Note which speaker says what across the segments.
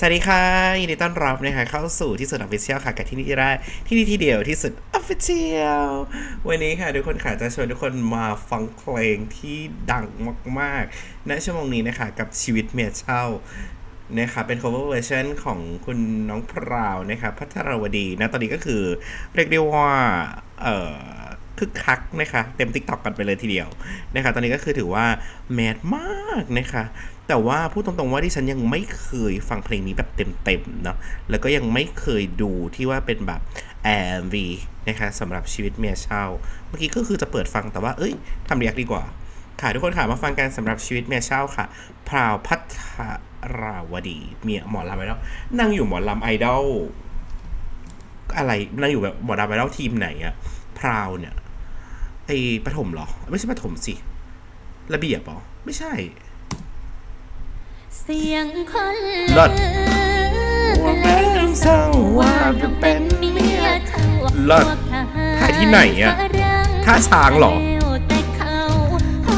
Speaker 1: สวัสดีค่ะยินดีต้อนรับนะคะเข้าสู่ที่สุดออฟฟิเชียลค่ะกับที่นี่ได้ที่นี่ที่เดียวที่สุดออฟฟิเชียลวันนี้ค่ะทุกคนค่ะจะชวนทุกคนมาฟังเพลงที่ดังมากๆ ณชั่วโมงนี้นะคะกับชีวิตเมียเช่านะคะเป็น cover version ของคุณน้องพราวนะคะพัทรวดีนะตอนนี้ก็คือเรียกได้ว่าเอ่อ คึกคักนะคะเต็ม t ิ k t o k กันไปเลยทีเดียวนะคะตอนนี้ก็คือถือว่าแมสมากนะคะแต่ว่าพูดตรงๆว่าที่ฉันยังไม่เคยฟังเพลงนี้แบบเต็มๆเนาะแล้วก็ยังไม่เคยดูที่ว่าเป็นแบบ MV นะคะสำหรับชีวิตเมียเช่า เมื่อกี้ก็คือจะเปิดฟังแต่ว่าเอ้ยทำเรียกดีกว่า ค่ะทุกคนค่ะมาฟังกันสำหรับชีวิตเมียเช่าค่ะ พราวพัทราวดีเมียหมอลำไอดอลนั่งอยู่หมอลำไอดอลอะไรนั่งอยู่แบบหมอลำไอดอลทีมไหนอะพราวเนี่ย ไอปฐมเหรอ ไม่ใช่ปฐมสิ ระเบียบเหรอ ไม่ใช่
Speaker 2: เสียงคน
Speaker 1: เลิศ
Speaker 2: ว่าแม่เศร้าว่าเป็นเมียเท่า
Speaker 1: เลิศถ่ายที่ไหนอะท่าช้างเหรอ
Speaker 2: แต่เขาเฮา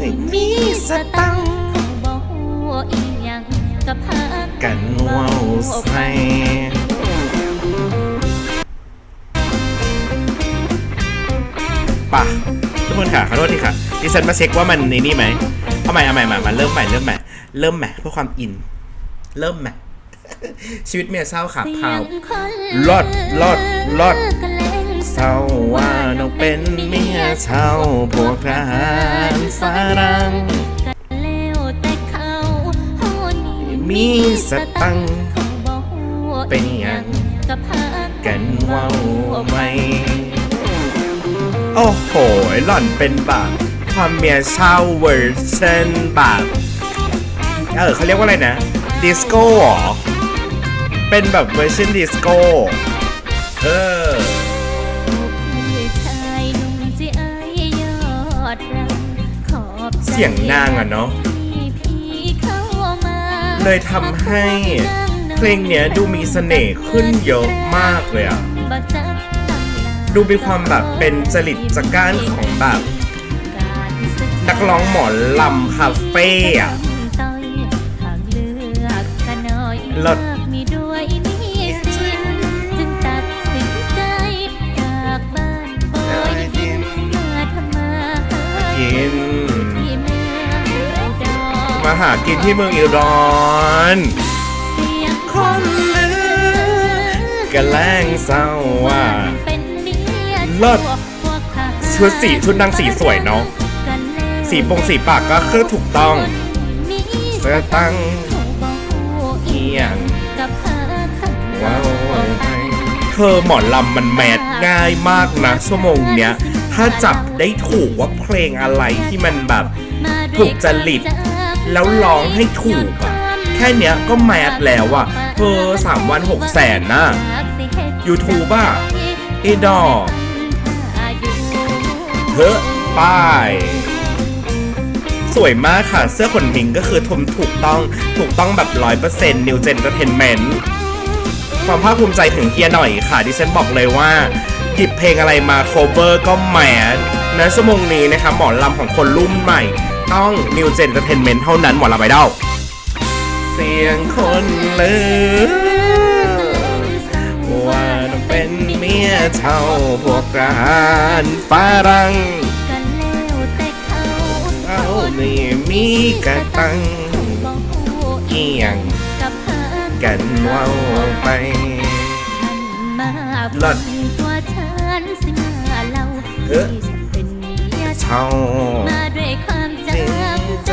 Speaker 2: นี่มีสตังค์เขาบ่ฮู้อีหยังกับพา
Speaker 1: กันเว้าวใส่ ทุกคนค่ะขอโทษทีค่ะดิฉันมาเช็คว่ามันในนี่ไหมเอาใหม่เอาใหม่มามาเริ่มใหม่เริ่มใหม่เริ่มใหม่เพื่อความอิน เริ่มใหม่ชีวิตเมียเศร้าค่ะ
Speaker 2: เสี
Speaker 1: พาวย
Speaker 2: งคน
Speaker 1: ลดลดลด
Speaker 2: กะแลง
Speaker 1: เศร้าว่าน้องเป็นเมียเช่าพวกทหารฝรั่ง
Speaker 2: กันแล้วแต่เขาเฮานี่
Speaker 1: มีสตังค์
Speaker 2: เขาบ่ฮู้
Speaker 1: เป็นหยัง
Speaker 2: กับพา
Speaker 1: กันเว้าไหม โอ้โห หล่อนเป็นแบบความเมียเช่าเวอร์ชันแบบเออเขาเรียกว่าอะไรนะ ดิสโก้เหรอ เป็นแบบเวอร์ชันดิสโก้ เออเสียงนางอะเนาะ
Speaker 2: เล
Speaker 1: ยทำให้เพลงเนี้ยดูมีเสน่ห์ขึ้นเยอะมากเลยอะ ดูมีความแบบเป็นจริตจักร้านของแบบ
Speaker 2: การศึกษา
Speaker 1: นักร้องหมอลำคาเฟ่อะ
Speaker 2: ต้อยทางเลือกกันน้อย
Speaker 1: เลิศ
Speaker 2: มากมีด้วยหนี่สินจึงตัดสินใจจากบ้านบอยดินมาทำมาหา
Speaker 1: กิน
Speaker 2: ที่เมืองอุดร
Speaker 1: มาหากินที่เมืองอิรอน
Speaker 2: เสียง
Speaker 1: คนลือกระแล้งเศร้าว่า
Speaker 2: เป็นเมีย
Speaker 1: เลิศชุดสีชุดนางสีสวยเนาะสีปงสีปากก็คือถูกต้องเสื้อตั้ง
Speaker 2: เอี
Speaker 1: ยงว้าวเธอหมอลำมันแมสง่ายมากนะ ชั่วโมงเนี้ย ถ้าจับได้ถูกว่าเพลงอะไรที่มันแบบถูกจริต แล้วร้องให้ถูกอะแค่เนี้ยก็แมสแล้วอะเธอสามวันหกแสนนะ YouTube อะไอดอก เฮ้อป้ายสวยมากค่ะ เสื้อขนมิงก็คือทมถูกต้องถูกต้องแบบร้อยเปอร์เซ็นต์นิวเจนเตอร์เทนเมนต์ความภาคภูมิใจถึงเฮียหน่อยค่ะ ดิฉันบอกเลยว่าหยิบเพลงอะไรมาโคเวอร์ก็แหมในะชั่วโมงนี้นะคะหมอลำของคนรุ่นใหม่ ต้องนิวเจนเตอร์เทนเมนต์เท่านั้นหมอลำไอดอลเสียงคนเลือ เมียเช่าพวกทหารฝรั่ง
Speaker 2: กันแล้วแต่เขา
Speaker 1: เอานี่มีกระตัง
Speaker 2: บอกฮู้
Speaker 1: เอียง
Speaker 2: กับพา
Speaker 1: กันเว่าไป
Speaker 2: มา
Speaker 1: เลิศ
Speaker 2: ตัวฉันสิมาเล่า
Speaker 1: เอ๊ะ
Speaker 2: ที่ฉันเป็นเมีย
Speaker 1: เช่า
Speaker 2: มาด้วยความจำใจ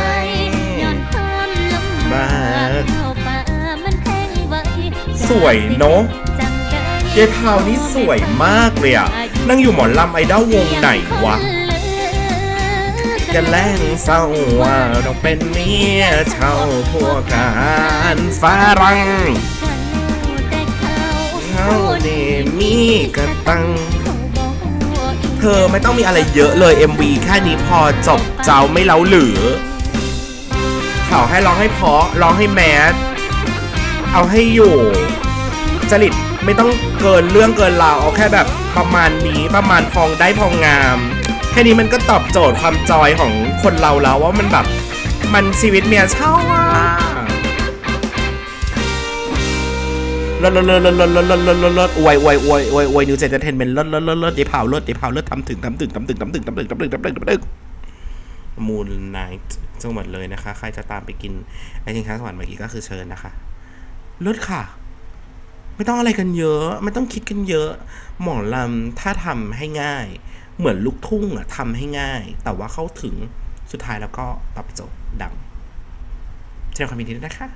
Speaker 2: ย้อนความลำบากเข้าป่ามันแพงไว้
Speaker 1: สวยเนอะ ยายพาวนี่สวยมากเลยอะนั่งอยู่หมอลำไอดอลวงไหนวะจะแล้งเศร้าว่าต้องเป็นเมียเช่าพวกทหารฝรั่งเขานี่มีกระตัง เธอไม่ต้องมีอะไรเยอะเลย MV แค่นี้พอจบเจ้าไม่เล้าหรือเขาให้ร้องให้เพาะร้องให้แมสเอาให้อยู่จริต ไม่ต้องเกินเรื่องเกินราวเอาแค่แบบประมาณนี้ประมาณพองได้พองงาม แค่นี้มันก็ตอบโจทย์ความจอยของคนเราแล้วว่ามันแบบมันชีวิตเมียเช่าอะลดลดลดลดลดลดลดลดลดลอวยอวยอวยอวยอวยนิวเจนเตอร์เทนเมนต์ลดลดลดลดเดี๋ยวเผาลดเดี๋ยวเผาลดทำถึงทำถึงทำถึงทำถึงทำถึงทำถึงทำถึงทำถึงมูนไนท์จังหวัดเลยนะคะ ใครจะตามไปกินไอทิงค้าสวรรค์เมื่อกี้ก็คือเชิญนะคะลดค่ะ ไม่ต้องอะไรกันเยอะ ไม่ต้องคิดกันเยอะ หมอลำถ้าทำให้ง่าย เหมือนลูกทุ่งอะทำให้ง่าย แต่ว่าเข้าถึงสุดท้ายแล้วก็ตอบโจทย์ดังแสดงความยินดีด้วยนะคะ